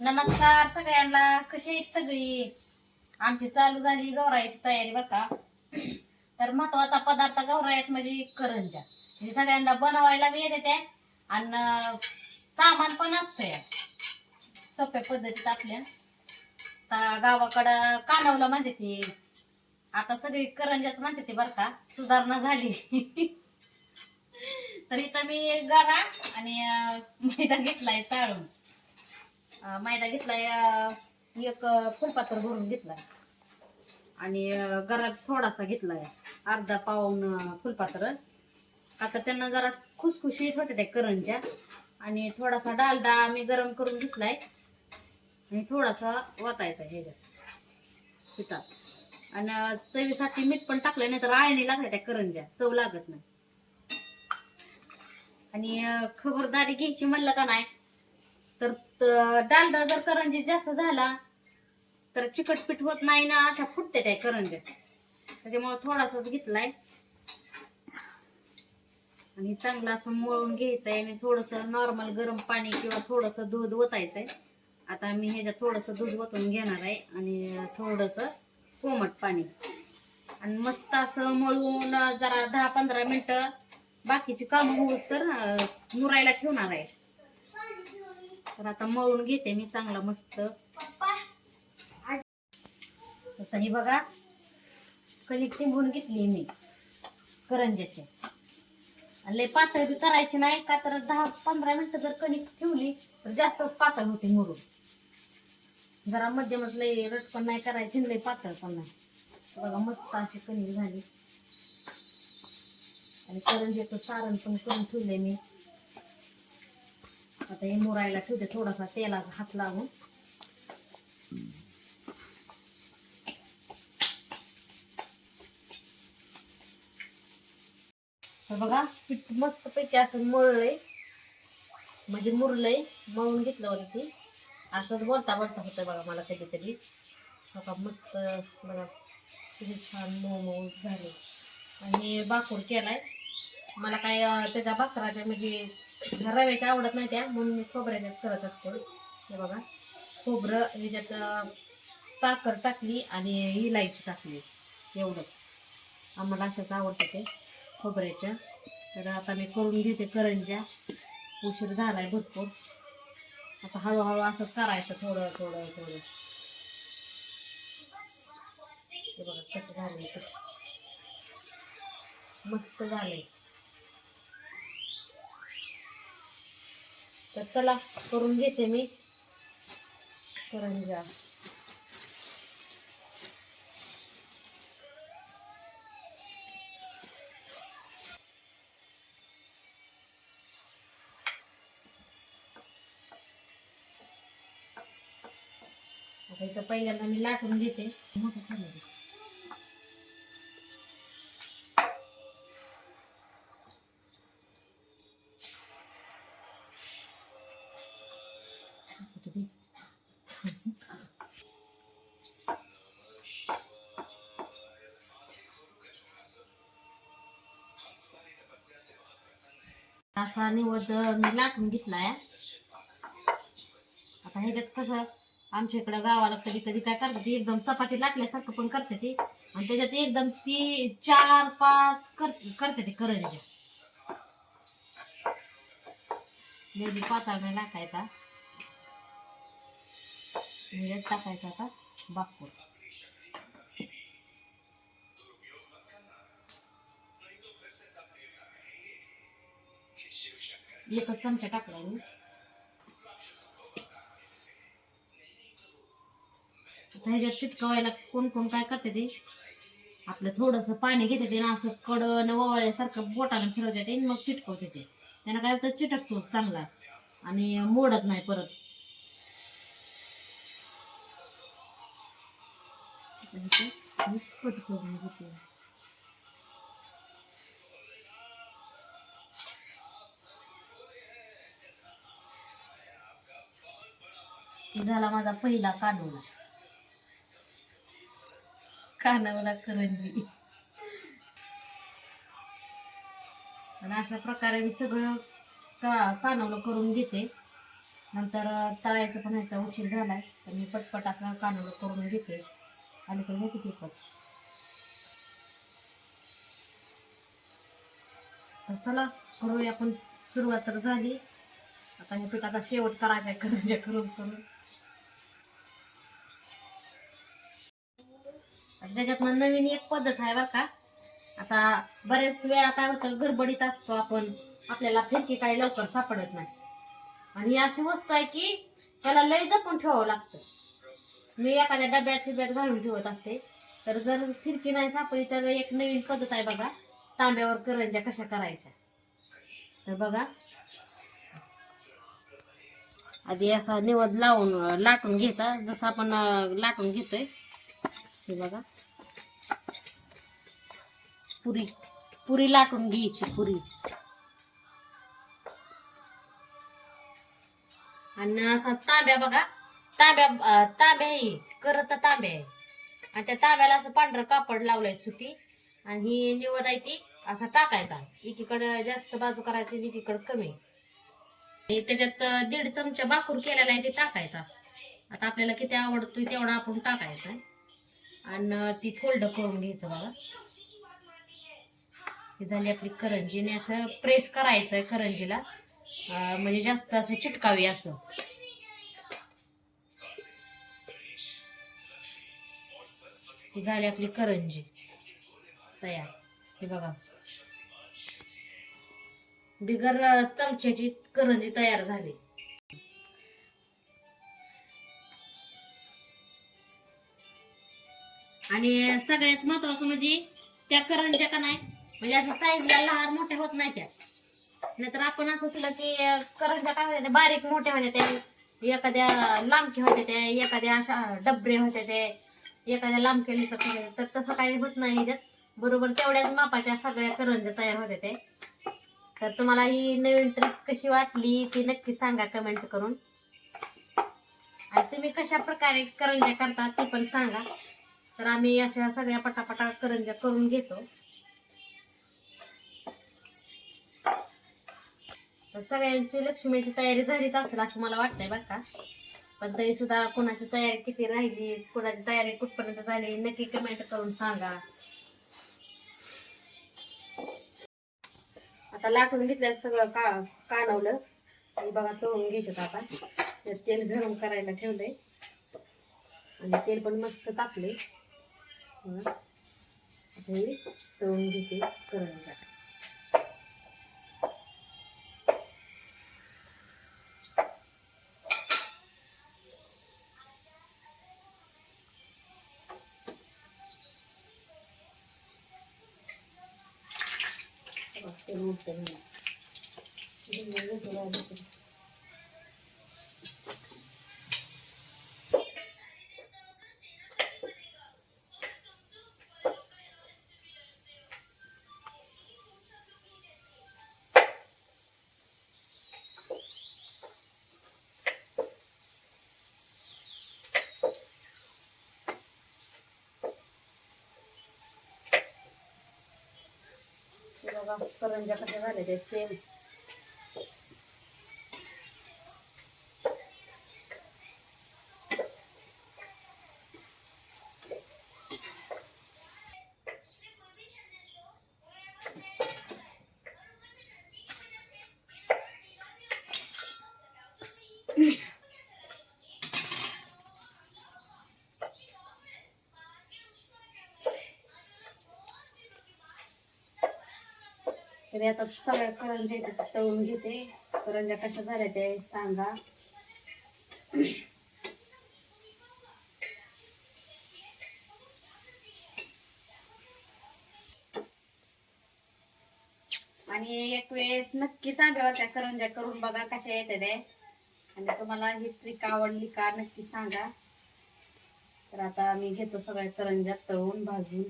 नमस्कार सगळ्यांना. कशी आहेत सगळी? आमची चालू झाली गौरायाची तयारी बरं का? तर महत्त्वाचा पदार्थ गौरायात म्हणजे करंजा. म्हणजे सगळ्यांना बनवायला बी येते आणि सामान पण असतंय. सोप्या पद्धतीत आपल्या. तर गावाकडं कानवलं म्हणते ती. आता सगळी करंजाच म्हणते ती बरं का? सुधारणा झाली. तर इथं मी गाणा आणि मैदा घेतलाय चाळून. मैदा घेतलाय एक फुलपात्र भरून घेतलाय आणि अं, गरम थोडासा घेतलाय अर्धा पाऊन फुलपात्र आता त्यांना जरा खुसखुशीत होते त्या करंजा आणि थोडासा डालडा मी गरम करून घेतलाय. आणि थोडासा वाचायचा ह्याच्यात पिठात. आणि चवीसाठी मीठ पण टाकलं नाही तर आळणी लागल्या त्या करंजा चव लागत नाही. आणि खबरदारी घ्यायची म्हणलं का नाही तर तर डालडा जर करंजी जास्त झाला तर चिकटपीठ होत नाही ना अशा फुटते त्या करंज्या. त्याच्यामुळे थोडासाच घेतलाय. आणि चांगलं असं मळून घ्यायचंय आणि थोडस नॉर्मल गरम पाणी किंवा थोडस दूध ओतायचंय. आता मी ह्याच्यात थोडस दूध ओतून घेणार आहे आणि थोडस कोमट पाणी. आणि मस्त असं मळून जरा दहा पंधरा मिनटं बाकीची कामं होऊ तर मुरायला ठेवणार आहे. तर आता मळून घेते मी चांगला मस्त. तसं ही बघा कणिक टिंबून घेतली मी करंज्याची. आणि लय पातळ बी करायची नाही का तर दहा पंधरा मिनिटं जर कणिक ठेवली तर जास्तच पातळ होते मुरून. जरा मध्यमच लय रट पण नाही करायची लय पातळ पण नाही. बघा मस्त अशी कणिक झाली. आणि करंज्याचं सारण पण करून ठेवलंय मी. आता हे मुरायला ठेवते थोडासा तेलाचा हात लावून. तर बघा पीठ मस्त पैकी असं मळलंय म्हणजे मुरलंय मळून घेतलं होतं असंच बोलता बोलता होतं बघा मला कधीतरी. बघा मस्त बघा. किती छान मऊ मऊ झाले आणि बाकूर केलाय. मला काय त्याच्या बाकराच्या म्हणजे रव्याच्या आवडत नाही त्या म्हणून मी खोबऱ्याच्याच करत असते. हे बघा खोबरं ह्याच्यात साखर टाकली आणि इलायची टाकली. एवढंच. आम्हाला अशाच आवडतं ते खोबऱ्याच्या. तर आता मी करून घेते करंज्या. उशीर झालाय भरपूर. आता हळूहळू असंच करायचं थोडं थोडं थोडं. हे बघा कसं झालं मस्त झालंय. तर चला करून घेते मी. करंजा आता इथं पहिल्यांदा मी लाटून घेते. मोठं असा निवद मी लाटून घेतलाय. आता ह्याच्यात कसं आमच्या इकडं गावाला कधी कधी काय करतात एकदम चपाती लाटल्यासारखं पण करते ती. आणि त्याच्यात एकदम ती चार पाच कर करते ती करंजा बेबी पातळ नाही टाकायचा टाकायचा आता बापूर एकच चमचा टाकलाय मी. आता ह्याच्यात चिटकवायला कोण कोण काय करते ते? आपलं थोडस पाणी घेते ते ना असं कडन ओवाळ्यासारखं बोटानं फिरवते ते मग चिटकवते ते. त्यानं काय होतं चिटकतो चांगला. आणि मोडत नाही परत. पटकवून घेते. झाला माझा पहिला कानूला कानावला करंजी. आणि अशा प्रकारे मी सगळं का कानवलं करून घेते. नंतर तळायचं पण ह्याचा उशीर झालाय तर मी पटपट असा कानूल करून घेते. अलीकडे घेते ती पण. तर चला करूया आपण. सुरुवात तर झाली. आता हे पिठाचा शेवट करायचा आहे करंजा करून करून. त्याच्यातनं नवीन एक पद्धत आहे बरं का. आता बऱ्याच वेळा काय होतं गडबडीत असतो आपण. आपल्याला फिरकी काही लवकर सापडत नाही. आणि ही अशी वस्तू आहे की त्याला लय जपून ठेवावं लागतं. मी एखाद्या डब्यात फिब्यात घालून ठेवत असते. तर जर फिरकी नाही सापडली तर एक नवीन पद्धत आहे बघा. तांब्यावर करंज्या कशा करायच्या. तर बघा. आधी असा निवद लावून लाटून घ्यायचा. जसं आपण लाटून घेतोय. हे बघा. पुरी पुरी लाटून घ्यायची पुरी. आणि असा तांब्या बघा. तांब्या तांब्या आहे करचा तांब्या आहे. आणि त्या तांब्याला असं पांढरं कापड लावलंय सुती. आणि ही निवद आहे ती असा टाकायचा. एकीकडं जास्त बाजू करायची एकीकडं एकीकडे कमी. त्याच्यात दीड चमचा बाकूर केलेला आहे ते टाकायचा. आता आपल्याला किती आवडतोय तेवढा आपण टाकायचा आणि ती फोल्ड करून घ्यायचं बघा. ही झाली आपली करंजी आणि असं प्रेस करायचं करंजीला. म्हणजे जास्त असं चिटकावी असं. ही झाली आपली करंजी. तयार. हे बघा. बिगर चमच्याची करंजी तयार झाली. आणि सगळ्यात महत्वाचं म्हणजे त्या करंज्या का नाही म्हणजे असं साईजला लहान मोठ्या होत नाही त्या. नाहीतर आपण असं तुला की करंज्या काय होत्या त्या बारीक मोठ्या होत्या त्या. एखाद्या लांबक्या होत्या त्या एखाद्या अशा डबरे होत्या त्या एखाद्या लांबकेलीचं तर तसं काही होत नाही ह्याच्यात. बरोबर तेवढ्याच मापाच्या सगळ्या करंज्या तयार होत्या ते तर तुम्हाला ही नवीन ट्रिक कशी वाटली ती नक्की सांगा कमेंट करून. आणि तुम्ही कशा प्रकारे करंज्या करता ती पण सांगा. तर आम्ही अशा सगळ्या पटापटा करंज्या करून घेतो. तर सगळ्यांची लक्ष्मीची तयारी झालीच असेल असं मला वाटतंय बरं का. पण तरी सुद्धा कोणाची तयारी किती राहिली कोणाची तयारी कुठपर्यंत झाली नक्की कमेंट करून सांगा. आता लाटून घेतल्या सगळं का कानवलं. आणि बघा तळून घ्यायचं आता. तेल गरम करायला ठेवलंय. आणि तेल पण मस्त तापले म्हणून आता हे तळून घेते करंजा. बघा, बघा करंजा कशा झाल्या ते सेम तरी आता सगळ्या करंज्या तळून घेते. करंज्या कशा झाल्या ते सांगा. आणि एक वेळेस नक्की तांब्यावरच्या करंज्या करून बघा कशा येते ते आणि तुम्हाला ही ट्रिक आवडली का नक्की सांगा. तर आता मी घेतो सगळ्या करंज्या तळून भाजून.